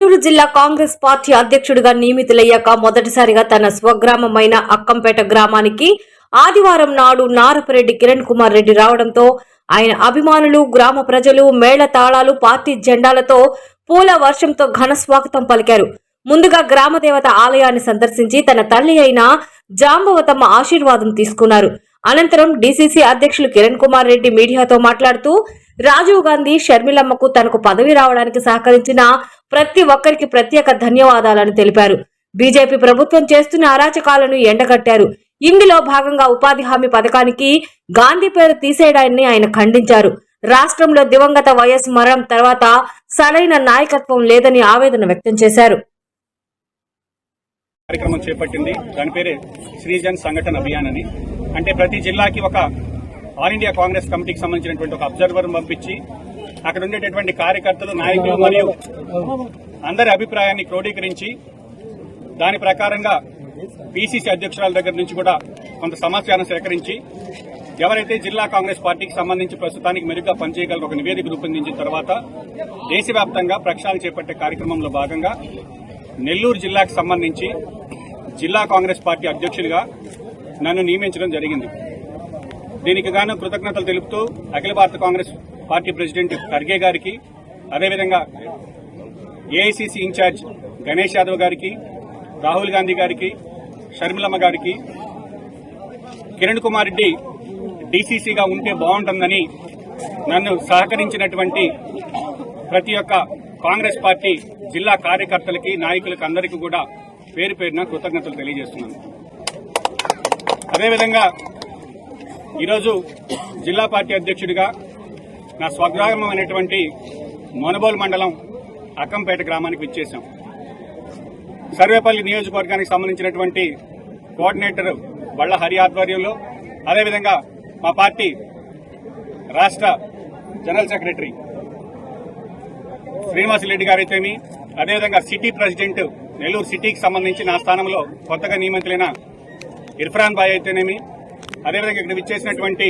నెల్లూరు జిల్లా కాంగ్రెస్ పార్టీ అధ్యక్షుడిగా నియమితులయ్యాక మొదటిసారిగా తన స్వగ్రామమైన అక్కంపేట గ్రామానికి ఆదివారం నాడు నారపరెడ్డి కిరణ్ కుమార్ రెడ్డి రావడంతో ఆయన అభిమానులు గ్రామ ప్రజలు మేళ తాళాలు పార్టీ జెండాలతో పూల వర్షంతో ఘన స్వాగతం పలికారు. ముందుగా గ్రామదేవత ఆలయాన్ని సందర్శించి తన తల్లి అయిన జాంబవతమ్మ ఆశీర్వాదం తీసుకున్నారు. అనంతరం డీసీసీ అధ్యక్షులు కిరణ్ కుమార్ రెడ్డి మీడియాతో మాట్లాడుతూ రాజీవ్ గాంధీ షర్మిలమ్మకు తనకు పదవి రావడానికి సహకరించిన ప్రతి ఒక్కరికి ప్రత్యేక ధన్యవాదాలను తెలిపారు. బీజేపీ ప్రభుత్వం చేస్తున్న అరాచకాలను ఎండగట్టారు. ఇందులో భాగంగా ఉపాధి హామీ పథకానికి గాంధీ పేరు తీసేయడాన్ని ఆయన ఖండించారు. రాష్ట్రంలో దివంగత వైఎస్ మరణం తర్వాత సరైన నాయకత్వం లేదని ఆవేదన వ్యక్తం చేశారు. కార్యక్రమం చేపట్టింది. దాని పేరే శ్రీజన్ సంఘటన అభియాన్ అని. అంటే ప్రతి జిల్లాకి ఒక ఆల్ ఇండియా కాంగ్రెస్ కమిటీకి సంబంధించినటువంటి ఒక అబ్జర్వర్ పంపించి అక్కడ ఉండేటటువంటి కార్యకర్తలు నాయకులు మరియు అందరి అభిప్రాయాన్ని క్రోడీకరించి దాని ప్రకారంగా పిసిసి అధ్యక్షురాల దగ్గర నుంచి కూడా కొంత సమాచారం సేకరించి ఎవరైతే జిల్లా కాంగ్రెస్ పార్టీకి సంబంధించి ప్రస్తుతానికి మెరుగ్గా పనిచేయగలరు ఒక నివేదిక రూపొందించిన తర్వాత దేశవ్యాప్తంగా ప్రక్షాళన చేపట్టే కార్యక్రమంలో భాగంగా నెల్లూరు జిల్లాకు సంబంధించి జిల్లా కాంగ్రెస్ పార్టీ అధ్యక్షులుగా నన్ను నియమించడం జరిగింది. దీనికి గాను కృతజ్ఞతలు తెలుపుతూ అఖిల భారత కాంగ్రెస్ పార్టీ ప్రెసిడెంట్ ఖర్గే గారికి అదేవిధంగా ఏఐసిసి ఇన్ఛార్జ్ గణేష్ యాదవ్ గారికి రాహుల్ గాంధీ గారికి షర్మిలమ్మ గారికి కిరణ్ కుమార్ రెడ్డి డీసీసీగా ఉంటే బాగుంటుందని నన్ను సహకరించినటువంటి ప్రతి ఒక్క కాంగ్రెస్ పార్టీ జిల్లా కార్యకర్తలకి నాయకులకు అందరికీ కూడా పేరు పేరున కృతజ్ఞతలు తెలియజేస్తున్నాను. అదేవిధంగా ఈరోజు జిల్లా పార్టీ అధ్యక్షుడిగా నా స్వగ్రామం అనేటువంటి మొనబోలు మండలం అక్కంపేట గ్రామానికి విచ్చేశాం. సర్వేపల్లి నియోజకవర్గానికి సంబంధించినటువంటి కోఆర్డినేటర్ బళ్ళ హరి ఆధ్వర్యంలో అదేవిధంగా మా పార్టీ రాష్ట్ర జనరల్ సెక్రటరీ శ్రీనివాసరెడ్డి గారైతేమి అదేవిధంగా సిటీ ప్రెసిడెంట్ నెల్లూరు సిటీకి సంబంధించి నా స్థానంలో కొత్తగా నియమితులైన ఇర్ఫాన్ బాయ్ అయితేనేమి అదేవిధంగా ఇక్కడ విచ్చేసినటువంటి